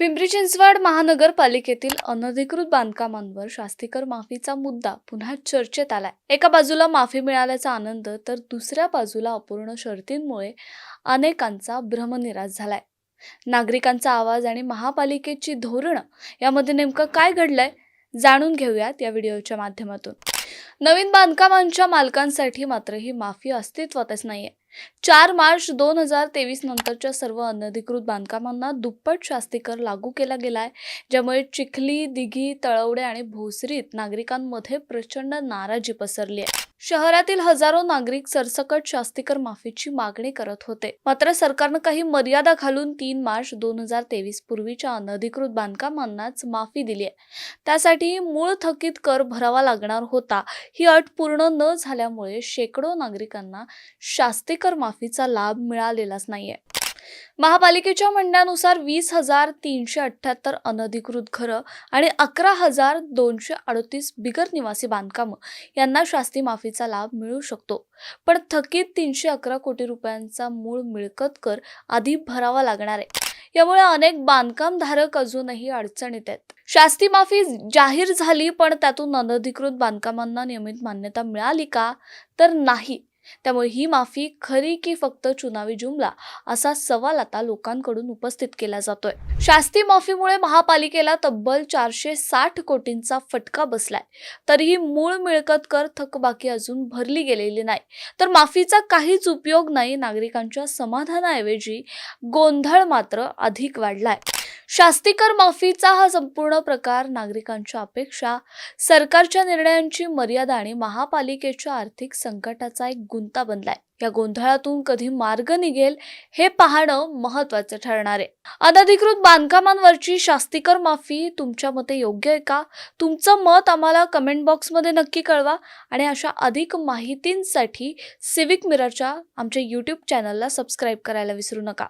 पिंपरी चिंचवड महानगरपालिकेतील अनधिकृत बांधकामांवर शास्तीकर माफीचा मुद्दा पुन्हा चर्चेत आलाय. एका बाजूला माफी मिळाल्याचा आनंद तर दुसऱ्या बाजूला अपूर्ण शर्तींमुळे अनेकांचा भ्रमनिराश झालाय. नागरिकांचा आवाज आणि महापालिकेची धोरणं यामध्ये नेमकं काय घडलंय जाणून घेऊयात या व्हिडिओच्या माध्यमातून. नवीन बांधकामांच्या मालकांसाठी मात्र ही माफी अस्तित्वातच नाहीये. चार मार्च दोन हजार तेवीस नंतरच्या सर्व अनधिकृत बांधकामांना दुप्पट शास्तीकर लागू केला गेलाय ज्यामुळे चिखली दिघी तळवडे आणि भोसरीत नागरिकांमध्ये प्रचंड नाराजी पसरली आहे. शहरातील हजारो नागरिक सरसकट शास्तीकर माफीची मागणी करत होते. मात्र सरकारनं काही मर्यादा घालून तीन मार्च दोन हजार तेवीस पूर्वीच्या अनधिकृत बांधकामांनाच माफी दिली आहे. त्यासाठी मूळ थकीत कर भरावा लागणार होता. ही अट पूर्ण न झाल्यामुळे शेकडो नागरिकांना शास्तीकर माफीचा लाभ मिळालेलाच नाहीये. महापालिकेच्या म्हणण्यानुसार वीस हजार तीनशे अठ्ठ्याहत्तर अनधिकृत घरं आणि अकरा हजार दोनशे अडतीस बिगर निवासी बांधकामं यांना शास्ती माफीचा लाभ मिळू शकतो. पण थकीत तीनशे अकरा कोटी रुपयांचा मूळ मिळकत कर आधी भरावा लागणार आहे. यामुळे अनेक बांधकामधारक अजूनही अडचणीत आहेत. शास्ती माफी जाहीर झाली पण त्यातून अनधिकृत बांधकामांना नियमित मान्यता मिळाली का? तर नाही. त्यामुळे ही माफी खरी की फक्त चुनावी जुमला असा सवाल आता लोकांकडून उपस्थित केला जातोय. शास्ती माफीमुळे महापालिकेला तब्बल चारशे साठ कोटींचा फटका बसलाय. तरीही मूळ मिळकत कर थकबाकी अजून भरली गेलेली नाही. तर माफीचा काहीच उपयोग नाही नागरिकांच्या समाधानाऐवजी गोंधळ मात्र अधिक वाढलाय. शास्तीकर माफीचा हा संपूर्ण प्रकार नागरिकांच्या अपेक्षा सरकारच्या निर्णयांची मर्यादा आणि महापालिकेच्या आर्थिक संकटाचा एक गुंता बनलाय. या गोंधळातून कधी मार्ग निघेल हे पाहणं महत्वाचं ठरणार आहे. अनधिकृत बांधकामांवरची शास्तीकर माफी तुमच्या मते योग्य आहे का? तुमचं मत आम्हाला कमेंट बॉक्समध्ये नक्की कळवा आणि अशा अधिक माहितींसाठी सिविक मिररच्या आमच्या यूट्यूब चॅनलला सबस्क्राईब करायला विसरू नका.